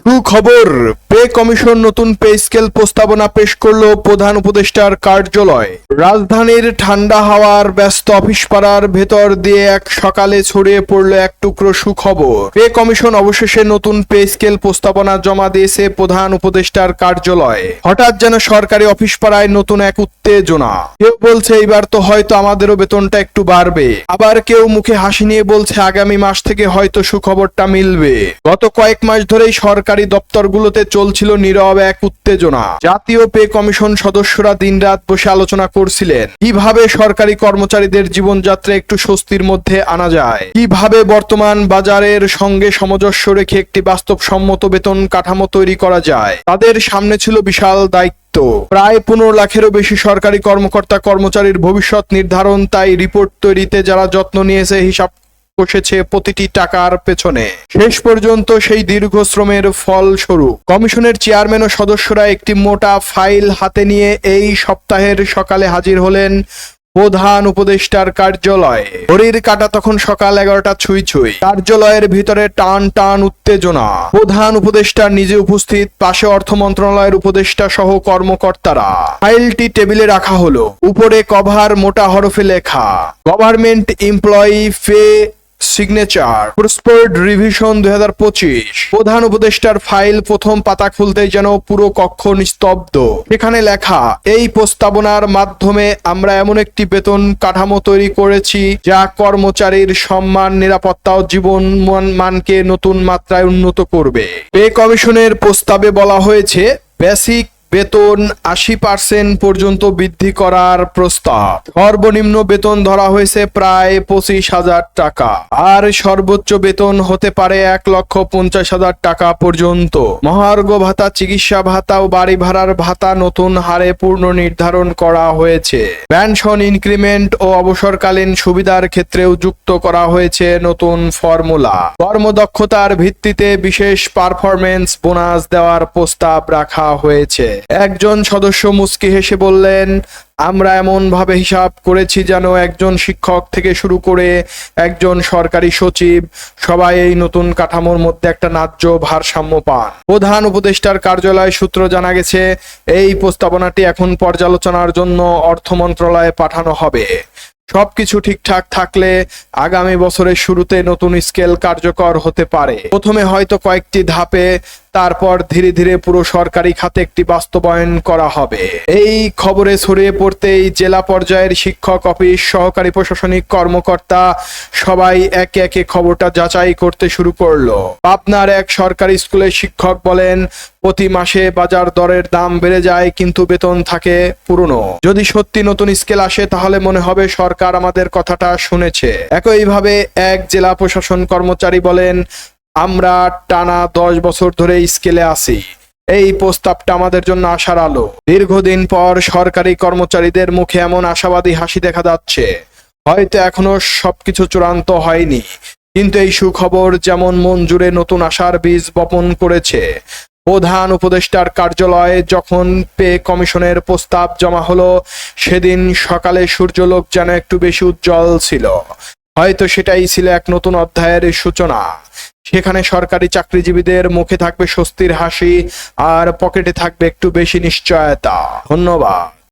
সুখবর pay commission নতুন pay scale প্রস্তাবনা পেশ করল প্রধান উপদেষ্টার কার্যালয়। রাজধানীর ঠান্ডা হাওয়ার ব্যস্ত অফিস পাড়ার ভেতর দিয়ে এক সকালে ছড়িয়ে পড়ল এক টুকরো সুখবর। পে কমিশন অবশেষে নতুন পে স্কেল প্রস্তাবনা জমা দিয়েছে প্রধান উপদেষ্টার কার্যালয়ে। হঠাৎ যেন সরকারি অফিস পাড়ায় নতুন এক উত্তেজনা। কেউ বলছে, এইবার তো হয়তো আমাদেরও বেতনটা একটু বাড়বে। আবার কেউ মুখে হাসি নিয়ে বলছে, আগামী মাস থেকে হয়তো সুখবরটা মিলবে। গত কয়েক মাস ধরেই সরকারি দপ্তরগুলোতে চলছিল নীরব এক উত্তেজনা। জাতীয় পে কমিশন সদস্যরা দিনরাত বসে আলোচনা করছিলেন। কীভাবে সরকারি কর্মচারীদের জীবনযাত্রা একটু স্বস্তির মধ্যে আনা যায়? কীভাবে বর্তমান বাজারের সঙ্গে সামঞ্জস্য রেখে একটি বাস্তবসম্মত বেতন কাঠামো তৈরি করা যায়? তাদের সামনে ছিল বিশাল দায়িত্ব। প্রায় পনেরো লাখেরও বেশি সরকারি কর্মকর্তা কর্মচারীর ভবিষ্যৎ নির্ধারণ তাই রিপোর্ট তৈরিতে যারা যত্ন নিয়েছে হিসাব কষেছে প্রতিটি টাকার পেছনে। শেষ পর্যন্ত সেই দীর্ঘ শ্রমের ফলস্বরূপ কমিশনের চেয়ারম্যান ও সদস্যরা একটি মোটা ফাইল হাতে নিয়ে এই সপ্তাহের সকালে হাজির হলেন প্রধান উপদেষ্টার কার্যালয়ে। ঘড়ির কাটা তখন সকাল এগারোটা ছুঁই ছুঁই। কার্যালয়ের ভিতরে টান টান উত্তেজনা। প্রধান উপদেষ্টা নিজে উপস্থিত, পাশে অর্থ মন্ত্রণালয়ের উপদেষ্টা সহ কর্মকর্তারা। ফাইলটি টেবিলে রাখা হলো। উপরে কভার মোটা হরফে লেখা, গভর্নমেন্ট এমপ্লয়ি ফে সিগনেচার প্রসপোর্ড রিভিশন দুই হাজার পঁচিশ। প্রধান উপদেষ্টার ফাইল প্রথম পাতা খুলতেই যেন পুরো কক্ষ নিস্তব্ধ। এখানে লেখা, এই প্রস্তাবনার মাধ্যমে আমরা এমন একটি বেতন কাঠামো তৈরি করেছি যা কর্মচারীর সম্মান, নিরাপত্তা ও জীবন মান- মানকে নতুন মাত্রায় উন্নত করবে। পে কমিশনের প্রস্তাবে বলা হয়েছে, বেসিক বেতন আশি পার্সেন্ট পর্যন্ত বৃদ্ধি করার প্রস্তাব। সর্বনিম্ন বেতন ধরা হয়েছে প্রায় পঁচিশ হাজার টাকা, আর সর্বোচ্চ বেতন হতে পারে এক লক্ষ পঞ্চাশ হাজার টাকা পর্যন্ত। মহার্ঘ ভাতা, চিকিৎসা ভাতা ও বাড়ি ভাড়ার ভাতা নতুন হারে পূর্ণ নির্ধারণ করা হয়েছে। পেনশন ইনক্রিমেন্ট ও অবসরকালীন সুবিধার ক্ষেত্রেও যুক্ত করা হয়েছে নতুন ফর্মুলা। কর্মদক্ষতার ভিত্তিতে বিশেষ পারফরমেন্স বোনাস দেওয়ার প্রস্তাব রাখা হয়েছে। একজন সদস্য মুস্কি হেসে বললেন, আমরা এমন ভাবে হিসাব করেছি যেন একজন শিক্ষক থেকে শুরু করে একজন সরকারি সচিব সবাই এই নতুন কাঠামোর মধ্যে একটা ন্যায্য ভারসাম্য পান। প্রধান উপদেষ্টার কার্যালয় সূত্র জানা গেছে, এই প্রস্তাবনাটি এখন পর্যালোচনার জন্য অর্থ মন্ত্রণালয়ে পাঠানো হবে। সবকিছু ঠিকঠাক থাকলে আগামী বছরের শুরুতে নতুন স্কেল কার্যকর হতে পারে। প্রথমে হয়তো কয়েকটি ধাপে তারপর ধীরে ধীরে পুরো সরকারি খাতে একটি বাস্তবায়ন করা হবে। এই খবরে ছড়িয়ে পড়তেই জেলা পর্যায়ের শিক্ষক, অফিস, সহকারী প্রশাসনিক কর্মকর্তা সবাই একে একে খবরটা যাচাই করতে শুরু করল। পাবনার এক সরকারি স্কুলের শিক্ষক বলেন, প্রতি মাসে বাজার দরের দাম বেড়ে যায় কিন্তু বেতন থাকে পুরনো। যদি সত্যি নতুন স্কেল আসে তাহলে মনে হবে সরকার আমাদের কথাটা শুনেছে। একইভাবে এক জেলা প্রশাসন কর্মচারী বলেন আমরা টানা দশ বছর ধরে স্কেলে আছি। এই প্রস্তাবটা আমাদের জন্য আশার আলো। দীর্ঘদিন পর সরকারি কর্মচারীদের মুখে এমন আশাবাদী হাসি দেখা যাচ্ছে। হয়তো এখনও সবকিছু চূড়ান্ত হয়নি। কিন্তু এই সুখবর যেমন মন জুড়ে নতুন আশার বীজ বপন করেছে। প্রধান উপদেষ্টার কার্যালয়ে যখন পে কমিশনের প্রস্তাব জমা হলো, সেদিন সকালে সূর্যলোক যেন একটু বেশি উজ্জ্বল ছিল। হয়তো সেটাই ছিল এক নতুন অধ্যায়ের সূচনা। সেখানে সরকারি চাকরিজীবীদের মুখে থাকবে স্বস্তির হাসি আর পকেটে থাকবে একটু বেশি নিশ্চয়তা। ধন্যবাদ।